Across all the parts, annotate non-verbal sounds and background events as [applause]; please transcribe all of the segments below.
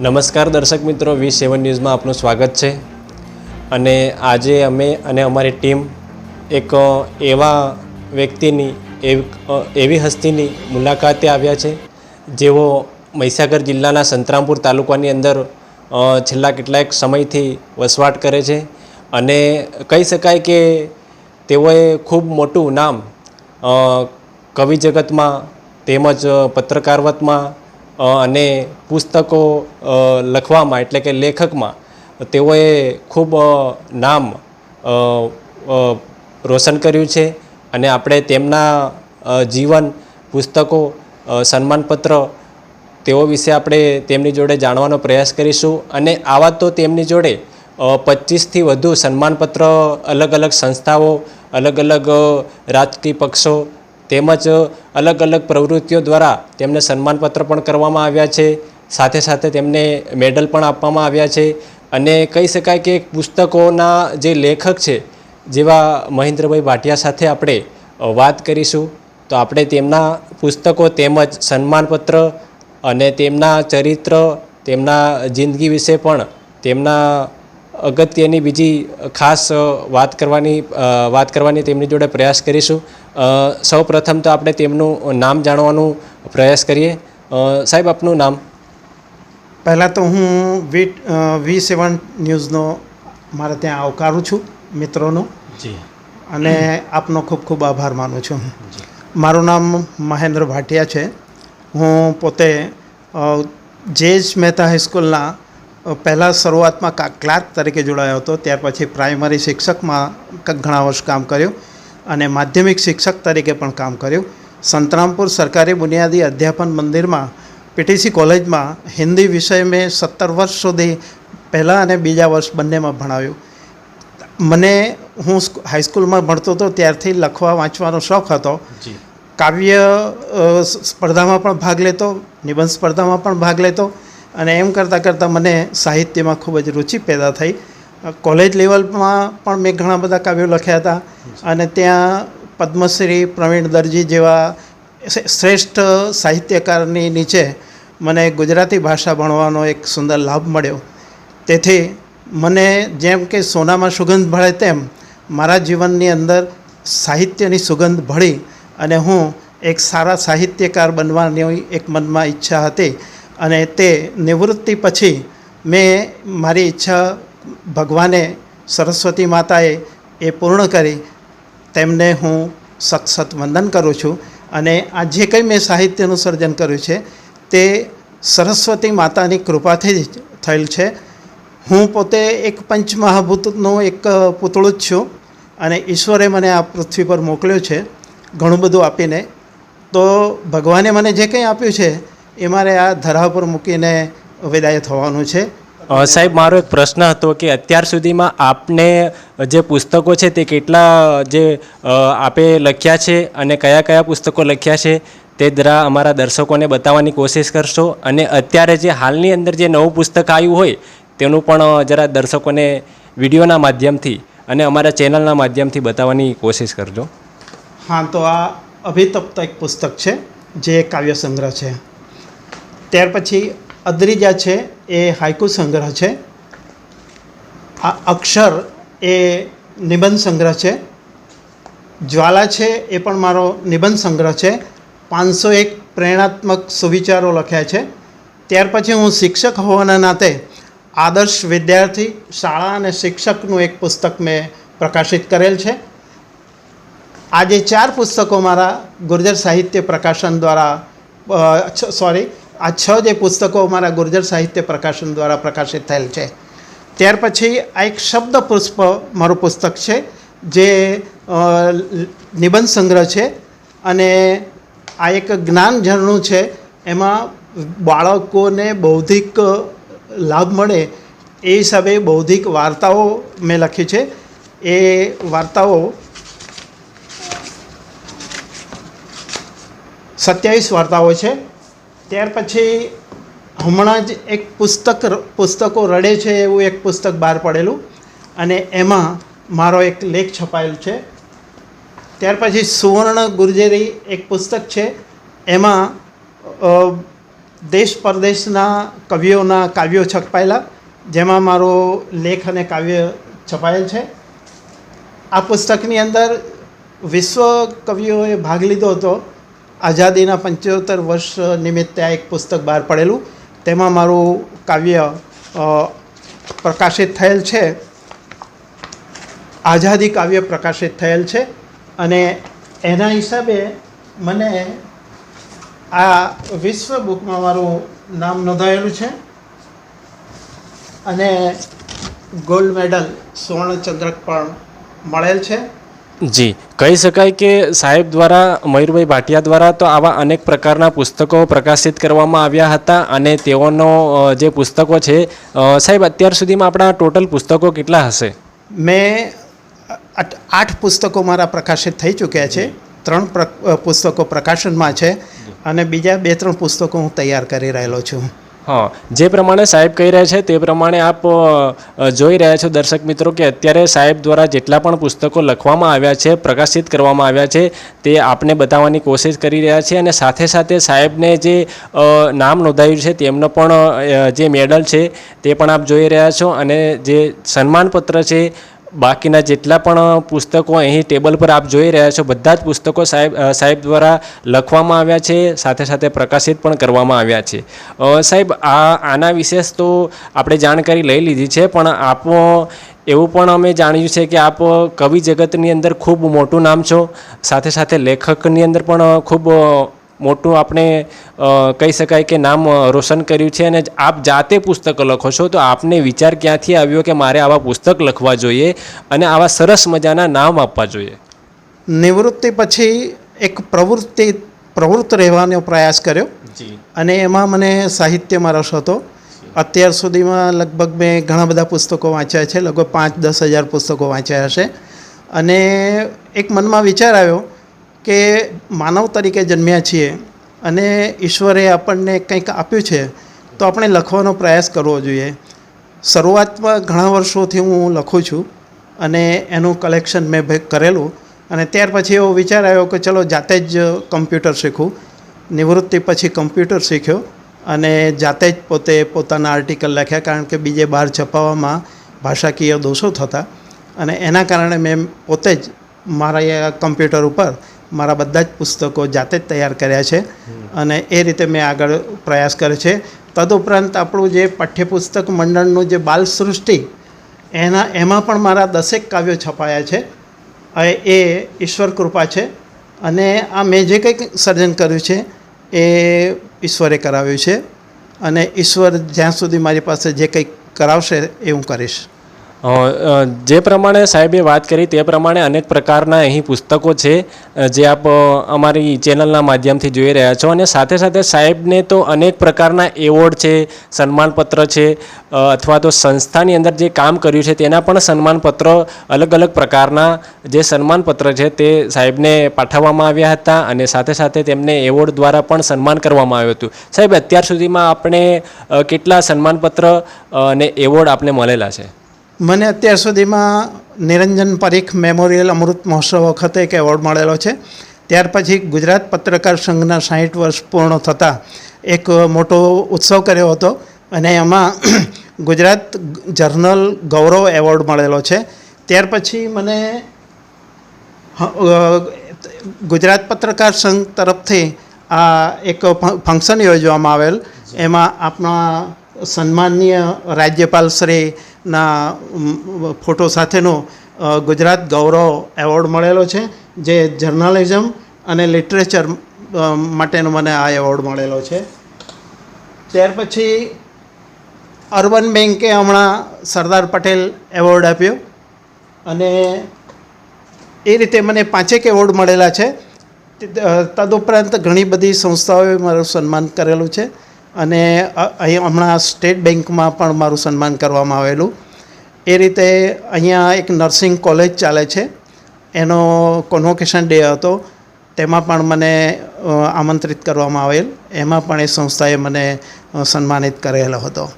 નમસ્કાર દર્શક મિત્રો, વી સેવન ન્યૂઝમાં આપનું સ્વાગત છે. અને આજે અમે અને અમારી ટીમ એક એવા વ્યક્તિની એવ- હસ્તીની મુલાકાતે આવ્યા છે, જેઓ મહીસાગર જિલ્લાના સંતરામપુર તાલુકાની અંદર છેલ્લા કેટલાક સમયથી વસવાટ કરે છે. અને કહી શકાય કે તેઓએ ખૂબ મોટું નામ કવિ જગતમાં તેમજ પત્રકારવતમાં અને પુસ્તકો લખવામાં એટલે કે લેખકમાં તેઓએ ખૂબ નામ રોશન કર્યું છે અને આપણે તેમના જીવન, પુસ્તકો સન્માનપત્ર તેઓ વિશે આપણે તેમની જોડે જાણવાનો પ્રયાસ કરીશું અને આવા તો તેમની જોડે પચીસથી વધુ સન્માનપત્ર અલગ અલગ સંસ્થાઓ અલગ અલગ રાજકીય પક્ષો તેમજ અલગ અલગ પ્રવૃત્તિઓ દ્વારા તેમને સન્માનપત્ર પણ કરવામાં આવ્યા છે. સાથે સાથે તેમને મેડલ પણ આપવામાં આવ્યા છે. અને કહી શકાય કે પુસ્તકોના જે લેખક છે, જેવા મહેન્દ્રભાઈ ભાટિયા સાથે આપણે વાત કરીશું. તો આપણે તેમના પુસ્તકો તેમજ સન્માનપત્ર અને તેમના ચરિત્ર, તેમના જિંદગી વિશે પણ તેમના અગત્યની બીજી ખાસ વાત કરવાની વાત કરવાની તેમની જોડે પ્રયાસ કરીશું. સૌ પ્રથમ તો આપણે તેમનું નામ જાણવાનું પ્રયાસ કરીએ. સાહેબ આપનું નામ? પહેલાં તો હું વી વી સેવન ન્યૂઝનો મારે ત્યાં આવકારું છું મિત્રોનો. જી. અને આપનો ખૂબ ખૂબ આભાર માનું છું. મારું નામ મહેન્દ્ર ભાટિયા છે. હું પોતે જેજ મહેતા હાઈસ્કૂલના પહેલાં શરૂઆતમાં ક્લાર્ક તરીકે જોડાયો હતો ત્યાર પછી પ્રાઇમરી શિક્ષકમાં ઘણા વર્ષ કામ કર્યું. અને માધ્યમિક શિક્ષક તરીકે પણ કામ કર્યું. સંતરામપુર સરકારી બુનિયાદી અધ્યાપન મંદિરમાં પીટીસી કોલેજમાં હિન્દી વિષય મેં સત્તર વર્ષ સુધી પહેલાં અને બીજા વર્ષ બંનેમાં ભણાવ્યું. મને હું હાઈસ્કૂલમાં ભણતો હતો ત્યારથી લખવા વાંચવાનો શોખ હતો. કાવ્ય સ્પર્ધામાં પણ ભાગ લેતો નિબંધ સ્પર્ધામાં પણ ભાગ લેતો અને એમ કરતાં કરતાં મને સાહિત્યમાં ખૂબ જ રુચિ પેદા થઈ. કોલેજ લેવલમાં પણ મેં ઘણા બધા કાવ્યો લખ્યા હતા. અને ત્યાં પદ્મશ્રી, પ્રવીણ દરજી જેવા શ્રેષ્ઠ સાહિત્યકારની નીચે મને ગુજરાતી ભાષા ભણવાનો એક સુંદર લાભ મળ્યો. તેથી મને જેમ કે સોનામાં સુગંધ ભળે તેમ મારા જીવનની અંદર સાહિત્યની સુગંધ ભળી અને હું એક સારા સાહિત્યકાર બનવાની એક મનમાં ઈચ્છા હતી. અને તે નિવૃત્તિ પછી મેં મારી ઈચ્છા ભગવાને સરસ્વતી માતાએ એ પૂર્ણ કરી તેમને હું સત સત વંદન કરું છું અને આ જે કંઈ મેં સાહિત્યનું સર્જન કર્યું છે તે સરસ્વતી માતાની કૃપાથી જ થયેલ છે. હું પોતે એક પંચમહાભૂતનું એક પૂતળું જ છું અને ઈશ્વરે મને આ પૃથ્વી પર મોકલ્યો છે ઘણું બધું આપીને. તો ભગવાને મને જે કંઈ આપ્યું છે એ મારે આ ધરા પર મૂકીને વિદાય થવાનું છે. સાહેબ, મારો એક પ્રશ્ન હતો કે અત્યાર સુધીમાં આપને જે પુસ્તકો છે તે કેટલા, જે આપે લખ્યા છે અને કયા કયા પુસ્તકો લખ્યા છે તે જરા અમારા દર્શકોને બતાવવાની કોશિશ કરશો. અને અત્યારે જે હાલની અંદર જે નવું પુસ્તક આવ્યું હોય, તેનું પણ જરા દર્શકોને વિડીયોના માધ્યમથી અને અમારા ચેનલના માધ્યમથી બતાવવાની કોશિશ કરજો. હા, તો આ અભિતપ્ત એક પુસ્તક છે, જે કાવ્ય સંગ્રહ છે. ત્યાર પછી અદ્રિજા છે એ હાઇકુ સંગ્રહ છે. આ અક્ષર એ નિબંધ સંગ્રહ છે. જ્વાલા છે એ પણ મારો નિબંધ સંગ્રહ છે. પાંચસો એક પ્રેરણાત્મક સુવિચારો લખ્યા છે. ત્યાર પછી હું શિક્ષક હોવાના નાતે આદર્શ વિદ્યાર્થી, શાળા અને શિક્ષકનું એક પુસ્તક મેં પ્રકાશિત કરેલ છે. આ જે ચાર પુસ્તકો મારા ગુર્જર સાહિત્ય પ્રકાશન દ્વારા સોરી આ છ જે પુસ્તકો મારા ગુર્જર સાહિત્ય પ્રકાશન દ્વારા પ્રકાશિત થયેલ છે. ત્યાર પછી આ એક શબ્દ પુષ્પ મારું પુસ્તક છે, જે નિબંધ સંગ્રહ છે અને આ એક જ્ઞાન ઝરણું છે. એમાં બાળકોને બૌદ્ધિક લાભ મળે એ હિસાબે બૌદ્ધિક વાર્તાઓ મેં લખી છે. એ વાર્તાઓ સત્યાવીસ વાર્તાઓ છે. ત્યાર પછી હમણાં જ એક પુસ્તક પુસ્તકો રડે છે એવું એક પુસ્તક બહાર પડેલું. અને એમાં મારો એક લેખ છપાયેલ છે. ત્યાર પછી સુવર્ણ ગુર્જરી એક પુસ્તક છે. એમાં દેશ પરદેશના કવિઓના કાવ્યો છપાયેલા, જેમાં મારો લેખ અને કાવ્ય છપાયેલ છે. આ પુસ્તકની અંદર વિશ્વ કવિઓએ ભાગ લીધો હતો. આઝાદીના પંચોતેર વર્ષ નિમિત્તે આ એક પુસ્તક બહાર પડેલું. તેમાં મારું કાવ્ય પ્રકાશિત થયેલ છે. આઝાદી કાવ્ય પ્રકાશિત થયેલ છે અને એના હિસાબે મને આ વિશ્વ બુકમાં મારું નામ નોંધાયેલું છે અને ગોલ્ડ મેડલ સુવર્ણચંદ્રક પણ મળેલ છે. જી, કહી શકાય કે સાહેબ દ્વારા, મયુરભાઈ ભાટિયા દ્વારા તો આવા અનેક પ્રકારના પુસ્તકો પ્રકાશિત કરવામાં આવ્યા હતા અને તેઓનો જે પુસ્તકો છે સાહેબ અત્યાર સુધીમાં આપણા ટોટલ પુસ્તકો કેટલા હશે? મેં આઠ પુસ્તકો મારા પ્રકાશિત થઈ ચૂક્યા છે. ત્રણ પુસ્તકો પ્રકાશનમાં છે અને બીજા બે ત્રણ પુસ્તકો હું તૈયાર કરી રહેલો છું. હા, જે પ્રમાણે સાહેબ કહી રહ્યા છે તે પ્રમાણે આપ જોઈ રહ્યા છો દર્શક મિત્રો કે અત્યારે સાહેબ દ્વારા જેટલા પણ પુસ્તકો લખવામાં આવ્યા છે, પ્રકાશિત કરવામાં આવ્યા છે, તે આપને બતાવવાની કોશિશ કરી રહ્યા છે અને સાથે સાથે સાહેબને જે નામ નોંધાયું છે તેમનો પણ જે મેડલ છે તે પણ આપ જોઈ રહ્યા છો અને જે સન્માનપત્ર છે બાકીના જેટલા પણ પુસ્તકો અહીં ટેબલ પર આપ જોઈ રહ્યા છો, બધા જ પુસ્તકો સાહેબ સાહેબ દ્વારા લખવામાં આવ્યા છે, સાથે સાથે પ્રકાશિત પણ કરવામાં આવ્યા છે. સાહેબ, આ, આના વિશેષ તો આપણે જાણકારી લઈ લીધી છે, પણ આપ, એવું પણ અમે જાણ્યું છે કે આપ કવિ જગતની અંદર ખૂબ મોટું નામ છો, સાથે સાથે લેખકની અંદર પણ ખૂબ મોટું આપણે કહી શકાય કે નામ રોશન કર્યું છે અને આપ જાતે પુસ્તક લખો છો તો આપને વિચાર ક્યાંથી આવ્યો કે મારે આવા પુસ્તક લખવા જોઈએ અને આવા સરસ મજાના નામ આપવા જોઈએ? નિવૃત્તિ પછી એક પ્રવૃત્તિ પ્રવૃત્ત રહેવાનો પ્રયાસ કર્યો. અને એમાં મને સાહિત્યમાં રસ હતો. અત્યાર સુધીમાં લગભગ મેં ઘણા બધા પુસ્તકો વાંચ્યા છે લગભગ પાંચ દસ હજાર પુસ્તકો વાંચ્યા હશે. અને એક મનમાં વિચાર આવ્યો કે માનવ તરીકે જન્મ્યા છીએ અને ઈશ્વરે આપણને કંઈક આપ્યું છે, તો આપણે લખવાનો પ્રયાસ કરવો જોઈએ. શરૂઆતમાં ઘણા વર્ષોથી હું લખું છું અને એનું કલેક્શન મેં કરેલું અને ત્યાર પછી એવો વિચાર આવ્યો કે ચલો જાતે જ કમ્પ્યુટર શીખું. નિવૃત્તિ પછી કમ્પ્યુટર શીખ્યો અને જાતે જ પોતે પોતાના આર્ટિકલ લખ્યા કારણ કે બીજે બહાર છપાવવામાં ભાષાકીય દોષો થતા અને એના કારણે મેં પોતે જ મારા કમ્પ્યુટર ઉપર મારા બધા જ પુસ્તકો જાતે જ તૈયાર કર્યા છે અને એ રીતે મેં આગળ પ્રયાસ કર્યો છે. તદુપરાંત આપણું જે પાઠ્યપુસ્તક મંડળનું જે બાલ સૃષ્ટિ એના એમાં પણ મારા દસેક કાવ્યો છપાયા છે. એ ઈશ્વર કૃપા છે અને આ મેં જે કંઈક સર્જન કર્યું છે એ ઈશ્વરે કરાવ્યું છે અને ઈશ્વર જ્યાં સુધી મારી પાસે જે કંઈક કરાવશે એ હું કરીશ. જે પ્રમાણે સાહેબે વાત કરી તે પ્રમાણે અનેક પ્રકારના અહીં પુસ્તકો છે જે આપ અમારી ચેનલના માધ્યમથી જોઈ રહ્યા છો અને સાથે સાથે સાહેબને તો અનેક પ્રકારના એવોર્ડ છે, સન્માનપત્ર છે અથવા તો સંસ્થાની અંદર જે કામ કર્યું છે તેના પણ સન્માનપત્ર અલગ અલગ પ્રકારના જે સન્માનપત્ર છે તે સાહેબને પાઠવવામાં આવ્યા હતા અને સાથે સાથે તેમને એવોર્ડ દ્વારા પણ સન્માન કરવામાં આવ્યું હતું. સાહેબ, અત્યાર સુધીમાં આપણે કેટલા સન્માનપત્ર અને એવોર્ડ આપને મળેલા છે? મને અત્યાર સુધીમાં નિરંજન પરીખ મેમોરિયલ અમૃત મહોત્સવ વખતે એક એવોર્ડ મળેલો છે. ત્યાર પછી ગુજરાત પત્રકાર સંઘના સાહીઠ વર્ષ પૂર્ણ થતાં એક મોટો ઉત્સવ કર્યો હતો અને એમાં [clears throat] ગુજરાત જર્નલ ગૌરવ એવોર્ડ મળેલો છે. ત્યાર પછી મને ગુજરાત પત્રકાર સંઘ તરફથી આ એક ફંક્શન યોજવામાં આવેલ. એમાં આપણા સન્માનીય રાજ્યપાલ શ્રીના ફોટો સાથેનો ગુજરાત ગૌરવ એવોર્ડ મળેલો છે, જે જર્નાલિઝમ અને લિટરેચર માટેનો મને આ એવોર્ડ મળેલો છે. ત્યાર પછી અર્બન બેન્કે હમણાં સરદાર પટેલ એવોર્ડ આપ્યો અને એ રીતે મને પાંચેક એવોર્ડ મળેલા છે. તદુપરાંત ઘણી બધી સંસ્થાઓએ મારું સન્માન કરેલું છે. અને અહીં હમણાં સ્ટેટ બેંકમાં પણ મારું સન્માન કરવામાં આવેલું. એ રીતે અહીંયા એક નર્સિંગ કોલેજ ચાલે છે. એનો કોન્વોકેશન ડે હતો. તેમાં પણ મને આમંત્રિત કરવામાં આવેલ. એમાં પણ એ સંસ્થાએ મને સન્માનિત કરેલો હતો.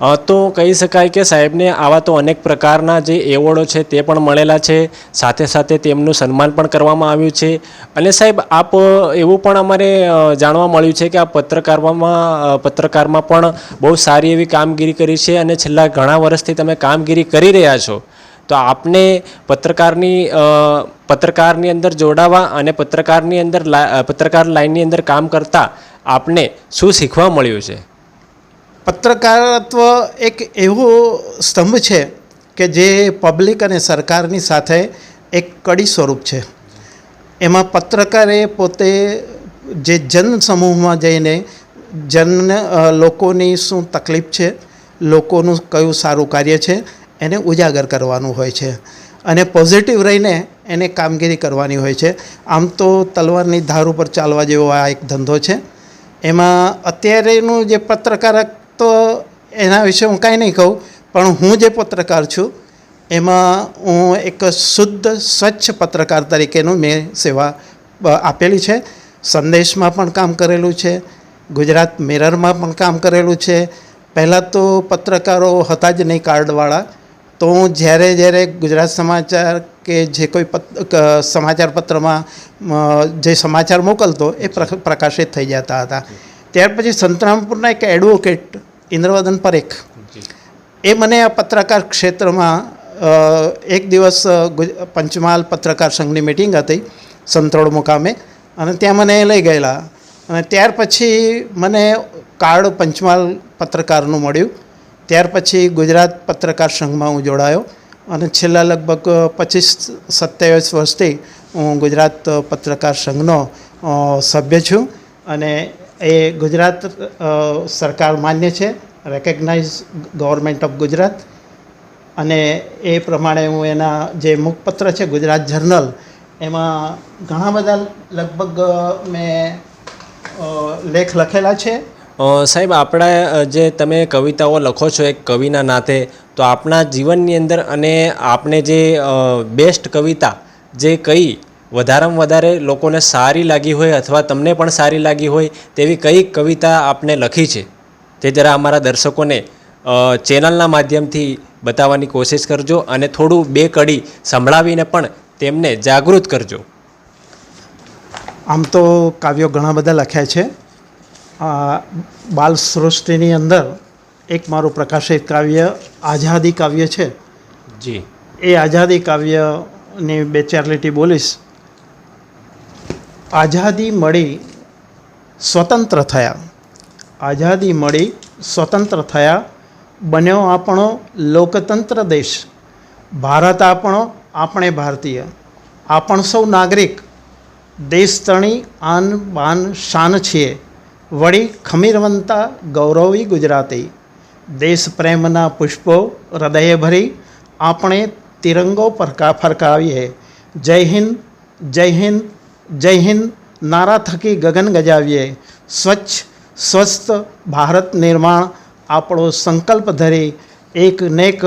તો કહી શકાય કે સાહેબને આવા તો અનેક પ્રકારના જે એવોર્ડો છે તે પણ મળેલા છે. સાથે સાથે તેમનું સન્માન પણ કરવામાં આવ્યું છે. અને સાહેબ, આપ એવું પણ અમારે જાણવા મળ્યું છે કે આ પત્રકારમાં પત્રકારમાં પણ બહુ સારી એવી કામગીરી કરી છે અને છેલ્લા ઘણા વર્ષથી તમે કામગીરી કરી રહ્યા છો. તો આપને પત્રકારની પત્રકારની અંદર જોડાવા અને પત્રકારની અંદર પત્રકાર લાઇનની અંદર કામ કરતાં આપને શું શીખવા મળ્યું છે? પત્રકારત્વ એક એવો સ્તંભ છે કે જે પબ્લિક અને સરકારની સાથે એક કડી સ્વરૂપ છે. એમાં પત્રકારે પોતે જે જન સમૂહમાં જઈને જન લોકોની શું તકલીફ છે, લોકોનું કયું સારું કાર્ય છે, એને ઉજાગર કરવાનું હોય છે. અને પોઝિટિવ રહીને એને કામગીરી કરવાની હોય છે. આમ તો તલવારની ધાર ઉપર ચાલવા જેવો આ એક ધંધો છે. એમાં અત્યારેનું જે પત્રકારત્વ એના વિશે હું કાંઈ નહીં કહું, પણ હું જે પત્રકાર છું, એમાં હું એક શુદ્ધ, સ્વચ્છ પત્રકાર તરીકેનું મેં સેવા આપેલી છે. સંદેશમાં પણ કામ કરેલું છે. ગુજરાત મિરરમાં પણ કામ કરેલું છે. પહેલાં તો પત્રકારો હતા જ નહીં કાર્ડવાળા. તો હું જ્યારે જ્યારે ગુજરાત સમાચાર કે જે કોઈ સમાચાર પત્રમાં જે સમાચાર મોકલતો, એ પ્ર- પ્રકાશિત થઈ જતા હતા. ત્યાર પછી સંતરામપુરના એક એડવોકેટ ઇન્દ્રવદન પરેખ. એ મને આ પત્રકાર ક્ષેત્રમાં એક દિવસ પંચમહાલ પત્રકાર સંઘની મિટિંગ હતી સંતરોડ મુકામે અને ત્યાં મને લઈ ગયેલા. અને ત્યાર પછી મને કાર્ડ પંચમહાલ પત્રકારનું મળ્યું. ત્યાર પછી ગુજરાત પત્રકાર સંઘમાં હું જોડાયો. અને છેલ્લા લગભગ પચીસ સત્યાવીસ વર્ષથી હું ગુજરાત પત્રકાર સંઘનો સભ્ય છું. અને એ ગુજરાત સરકાર માન્ય છે રેકગ્નાઇઝ ગવર્મેન્ટ ઓફ ગુજરાત. અને એ પ્રમાણે હું એના જે મુખપત્ર છે, ગુજરાત જર્નલ એમાં ઘણા બધા લગભગ મેં લેખ લખેલા છે. સાહેબ, આપણા જે તમે કવિતાઓ લખો છો એક કવિના નાતે, તો આપણા જીવનની અંદર અને આપણે જે બેસ્ટ કવિતા જે કઈ વધારેમાં વધારે લોકોને સારી લાગી હોય અથવા તમને પણ સારી લાગી હોય તેવી કઈ કવિતા આપને લખી છે? તે જરા અમારા દર્શકોને ચેનલના માધ્યમથી બતાવવાની કોશિશ કરજો અને થોડું બે કડી સંભળાવીને પણ તેમને જાગૃત કરજો. આમ તો કાવ્યો ઘણા બધા લખ્યા છે. બાલ સૃષ્ટિની અંદર એક મારું પ્રકાશિત કાવ્ય આઝાદી કાવ્ય છે. જી. એ આઝાદી કાવ્યની બે ચાર લીટી બોલીશ. આઝાદી મળી સ્વતંત્ર થયા. આઝાદી મળી સ્વતંત્ર થયા. બન્યો આપણો લોકતંત્ર દેશ. ભારત આપણો આપણે ભારતીય. આપણ સૌ નાગરિક. દેશ તણી આન બાન શાન છીએ. વળી ખમીરવંતા ગૌરવી ગુજરાતી. દેશ પ્રેમના પુષ્પો હૃદયે ભરી આપણે તિરંગો ફરકા ફરકાવીએ. જય હિન્દ જય હિન્દ જય હિન્દ. નારા થકી ગગન ગજાવીએ. સ્વચ્છ, સ્વસ્થ ભારત નિર્માણ આપણો સંકલ્પ ધરી એક નેક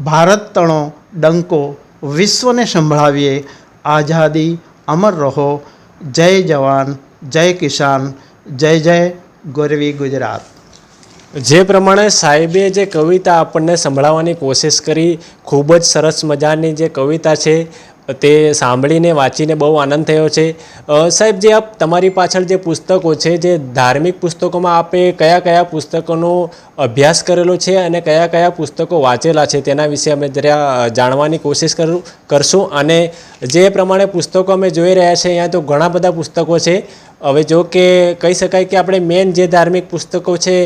ભારત તણો ડંકો વિશ્વને સંભળાવીએ. આઝાદી અમર રહો. જય જવાન, જય કિસાન, જય જય ગોરવી ગુજરાત. જે પ્રમાણે સાહેબે જે કવિતા આપણને સંભળાવવાની કોશિશ કરી, ખૂબ જ સરસ મજાની જે કવિતા છે તે સાંભળીને વાંચીને બહુ આનંદ થયો છે. સાહેબ, જે આપ તમારી પાછળ જે પુસ્તકો છે, જે ધાર્મિક પુસ્તકોમાં આપે કયા કયા પુસ્તકોનો અભ્યાસ કરેલો છે અને કયા કયા પુસ્તકો વાંચેલા છે, તેના વિશે અમે જરા જાણવાની કોશિશ કરું, કરશું. અને જે પ્રમાણે પુસ્તકો અમે જોઈ રહ્યા છે, અહીંયા તો ઘણા બધા પુસ્તકો છે. હવે જો કે કહી શકાય કે આપણે મેન જે ધાર્મિક પુસ્તકો છે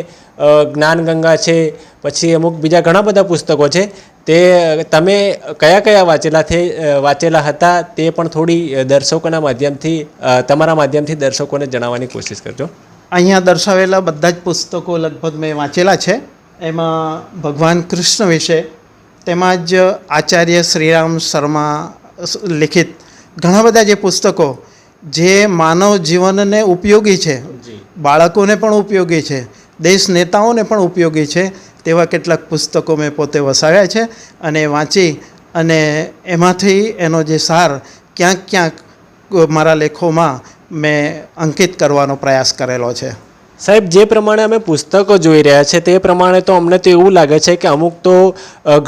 જ્ઞાનગંગા છે, પછી અમુક બીજા ઘણા બધા પુસ્તકો છે. તે તમે કયા કયા વાંચેલા છે વાંચેલા હતા તે પણ થોડી દર્શકોના માધ્યમથી તમારા માધ્યમથી દર્શકોને જણાવવાની કોશિશ કરજો. અહીંયા દર્શાવેલા બધા જ પુસ્તકો લગભગ મેં વાંચેલા છે. એમાં ભગવાન કૃષ્ણ વિશે તેમજ આચાર્ય શ્રીરામ શર્મા લિખિત ઘણા બધા જે પુસ્તકો જે માનવ જીવનને ઉપયોગી છે. બાળકોને પણ ઉપયોગી છે. દેશ નેતાઓને પણ ઉપયોગી છે. તેવા કેટલાક પુસ્તકો મેં પોતે વસાવ્યા છે અને વાંચી અને એમાંથી એનો જે સાર ક્યાંક ક્યાંક મારા લેખોમાં મેં અંકિત કરવાનો પ્રયાસ કરેલો છે. સાહેબ, જે પ્રમાણે અમે પુસ્તકો જોઈ રહ્યા છે, તે પ્રમાણે તો અમને તો એવું લાગે છે કે અમુક તો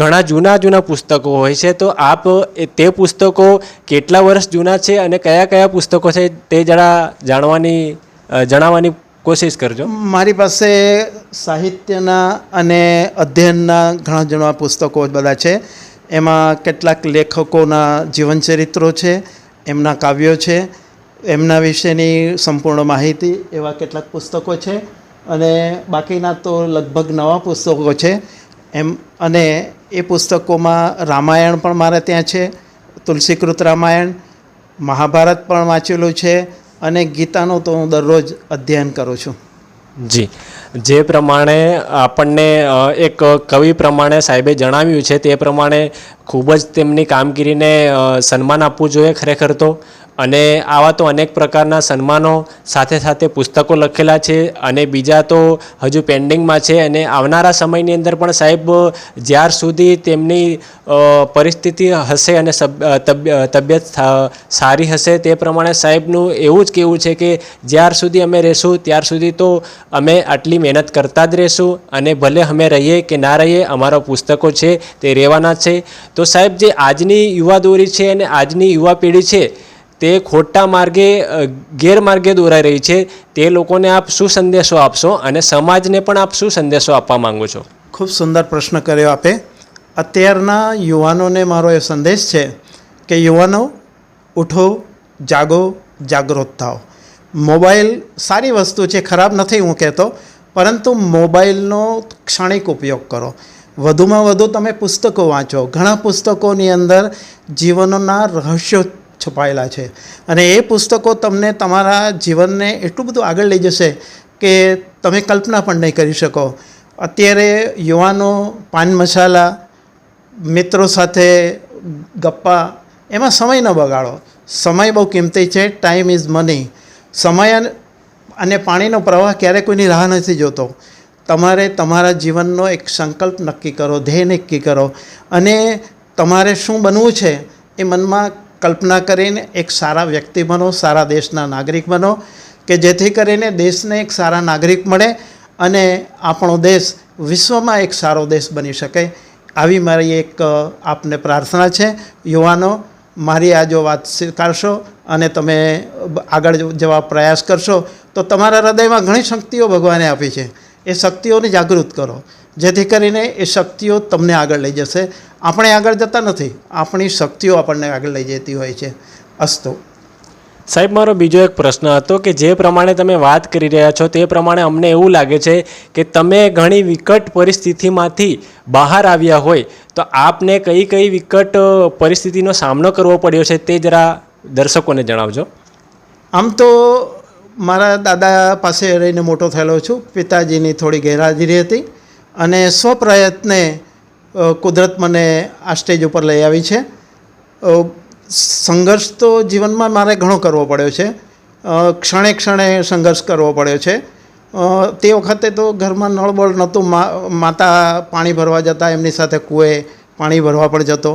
ઘણા જૂના જૂના પુસ્તકો હોય છે. તો આપ તે પુસ્તકો કેટલા વર્ષ જૂના છે અને કયા કયા પુસ્તકો છે તે જરા જાણવાની જણાવવાની કોશિશ કરજો. મારી પાસે સાહિત્યના અને અધ્યયનના ઘણા જણા પુસ્તકો બધા છે. એમાં કેટલાક લેખકોના જીવનચરિત્રો છે, એમના કાવ્યો છે, એમના વિશેની સંપૂર્ણ માહિતી એવા કેટલાક પુસ્તકો છે અને બાકીના તો લગભગ નવા પુસ્તકો છે. એમ, અને એ પુસ્તકોમાં રામાયણ પણ મારે ત્યાં છે, તુલસીકૃત રામાયણ, મહાભારત પણ વાંચેલું છે અને ગીતાનો તો હું દરરોજ અધ્યયન કરું છું. જી. જે પ્રમાણે આપણને એક કવિ પ્રમાણે સાહેબે જણાવ્યું છે, તે પ્રમાણે ખૂબ જ તેમની કામગીરીને સન્માન આપવું જોઈએ ખરેખર તો. અને આવા તો અનેક પ્રકારના સન્માનો સાથે સાથે પુસ્તકો લખેલા છે અને બીજા તો હજુ પેન્ડિંગમાં છે અને આવનારા સમયની અંદર પણ સાહેબ, જ્યાર સુધી તેમની પરિસ્થિતિ હશે અને તબિયત સારી હશે તે પ્રમાણે સાહેબનું એવું જ કહેવું છે કે જ્યાર સુધી અમે રહેશું, ત્યાર સુધી તો અમે આટલી મહેનત કરતા જ રહેશું અને ભલે અમે રહીએ કે ના રહીએ, અમારા પુસ્તકો છે તે રહેવાના છે. તો સાહેબ, જે આજની યુવા દોરી છે અને આજની યુવા પેઢી છે તે ખોટા માર્ગે ગેરમાર્ગે દોરાઈ રહી છે. તે લોકોને આપ શું સંદેશો આપશો અને સમાજને પણ આપ શું સંદેશો આપવા માગો છો? ખૂબ સુંદર પ્રશ્ન કર્યો આપે. અત્યારના યુવાનોને મારો એ સંદેશ છે કે, યુવાનો, ઉઠો, જાગો, જાગૃત થાઓ. મોબાઈલ સારી વસ્તુ છે, ખરાબ નથી હું કહેતો, પરંતુ મોબાઈલનો ક્ષણિક ઉપયોગ કરો. વધુમાં વધુ તમે પુસ્તકો વાંચો. ઘણા પુસ્તકોની અંદર જીવનના રહસ્યો છુપાયેલા છે. અને એ પુસ્તકો તમને તમારા જીવનને એટલું બધું આગળ લઈ જશે કે તમે કલ્પના પણ નહીં કરી શકો. અત્યારે યુવાનો પાન મસાલા, મિત્રો સાથે ગપ્પા, એમાં સમય ન બગાડો. સમય બહુ કિંમતી છે ટાઈમ ઇઝ મની સમય અને પાણીનો પ્રવાહ ક્યારે કોઈની રાહ નથી જોતો. તમારે તમારા જીવનનો એક સંકલ્પ નક્કી કરો, ધ્યેય નક્કી કરો. અને તમારે શું બનવું છે એ મનમાં કલ્પના કરીને એક સારા વ્યક્તિ બનો, સારા દેશના નાગરિક બનો, કે જેથી કરીને દેશને એક સારા નાગરિક મળે અને આપણો દેશ વિશ્વમાં એક સારો દેશ બની શકે. આવી મારી એક આપને પ્રાર્થના છે. યુવાનો, મારી આ જો વાત સ્વીકારશો અને તમે આગળ જવા પ્રયાસ કરશો, તો તમારા હૃદયમાં ઘણી શક્તિઓ ભગવાને આપી છે. એ શક્તિઓને જાગૃત કરો. જેથી કરીને એ શક્તિઓ તમને આગળ લઈ જશે. આપણે આગળ જતા નથી. આપણી શક્તિઓ આપણને આગળ લઈ જતી હોય છે. અસ્તુ. સાહેબ મારો બીજો એક પ્રશ્ન હતો કે જે પ્રમાણે તમે વાત કરી રહ્યા છો તે પ્રમાણે અમને એવું લાગે છે કે તમે ઘણી વિકટ પરિસ્થિતિમાંથી બહાર આવ્યા હોય તો આપને કઈ કઈ વિકટ પરિસ્થિતિનો સામનો કરવો પડ્યો છે તે જરા દર્શકોને જણાવજો. આમ તો મારા દાદા પાસે રહીને મોટો થયેલો છું. પિતાજીની થોડી ગેરહાજરી હતી. અને સ્વપ્રયત્ને કુદરત મને આ સ્ટેજ ઉપર લઈ આવી છે. સંઘર્ષ તો જીવનમાં મારે ઘણો કરવો પડ્યો છે. ક્ષણે ક્ષણે સંઘર્ષ કરવો પડ્યો છે. તે વખતે તો ઘરમાં નળબળ નહોતું માતા પાણી ભરવા જતા, એમની સાથે કૂએ પાણી ભરવા પણ જતો,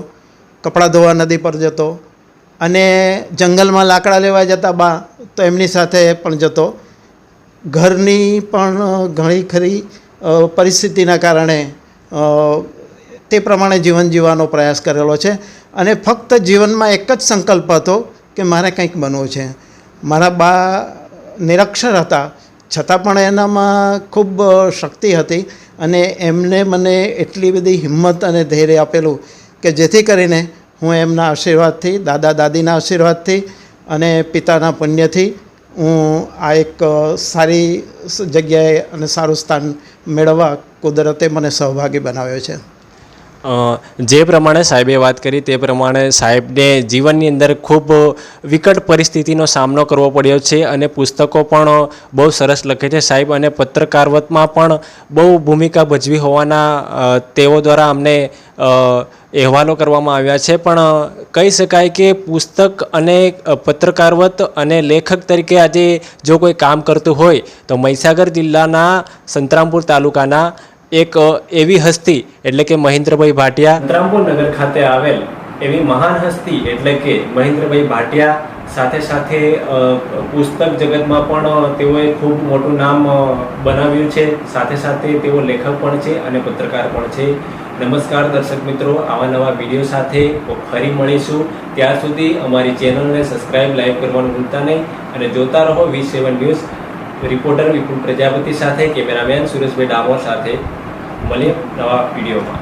કપડાં ધોવા નદી પર જતો અને જંગલમાં લાકડા લેવા જતા બા તો એમની સાથે પણ જતો. ઘરની પણ ઘણી ખરી પરિસ્થિતિના કારણે તે પ્રમાણે જીવન જીવવાનો પ્રયાસ કરેલો છે. અને ફક્ત જીવનમાં એક જ સંકલ્પ હતો કે મારે કંઈક બનવું છે. મારા બા નિરક્ષર હતા. છતાં પણ એનામાં ખૂબ શક્તિ હતી અને એમને મને એટલી બધી હિંમત અને ધૈર્ય આપેલું કે જેથી કરીને હું એમના આશીર્વાદથી, દાદા દાદીના આશીર્વાદથી અને પિતાના પુણ્યથી હું આ એક સારી જગ્યાએ અને સારું સ્થાન મેળવવા કુદરતે મને સહભાગી બનાવ્યો છે. જે પ્રમાણે સાહેબે વાત કરી તે પ્રમાણે સાહેબને જીવનની અંદર ખૂબ વિકટ પરિસ્થિતિનો સામનો કરવો પડ્યો છે અને પુસ્તકો પણ બહુ સરસ લખે છે. સાહેબ અને પત્રકારવતમાં પણ બહુ ભૂમિકા ભજવી હોવાના તેઓ દ્વારા અમને અહેવાલો કરવામાં આવ્યા છે. પણ કહી શકાય કે પુસ્તક અને પત્રકારવત અને લેખક તરીકે આજે જો કોઈ કામ કરતું હોય તો મહીસાગર જિલ્લાના સંતરામપુર તાલુકાના એક એવી હસ્તી એટલે કે મહેન્દ્રભાઈ ભાટિયા સંતરામપુર નગર ખાતે આવેલ એવી મહાન હસ્તી એટલે કે મહેન્દ્રભાઈ ભાટિયા સાથે સાથે પુસ્તક જગતમાં પણ તેઓએ ખૂબ મોટું નામ બનાવ્યું છે. સાથે સાથે તેઓ લેખક પણ છે અને પત્રકાર પણ છે. નમસ્કાર દર્શક મિત્રો, આવા નવા વીડિયો સાથે ફરી મળીશું. ત્યાર સુધી અમારી ચેનલને સબસ્ક્રાઇબ લાઈક કરવાનું ભૂલતા નહીં અને જોતા રહો V seven news. Reporter Vipul Prajapati સાથે, કેમેરામેન સુરેશભાઈ ડામોર સાથે. મળીએ નવા વિડીયોમાં.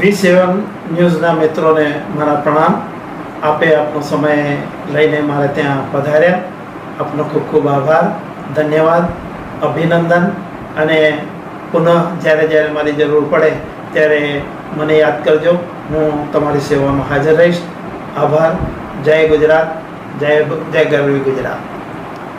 વી સેવન ન્યૂઝના મિત્રોને મારા પ્રણામ. આપે આપનો સમય લઈને મારે ત્યાં પધાર્યા. આપનો ખૂબ ખૂબ આભાર, ધન્યવાદ, અભિનંદન અને પુનઃ જ્યારે જ્યારે મારી જરૂર પડે ત્યારે મને યાદ કરજો. હું તમારી સેવામાં હાજર રહીશ. આભાર. જય ગુજરાત. જય જય ગરવી ગુજરાત.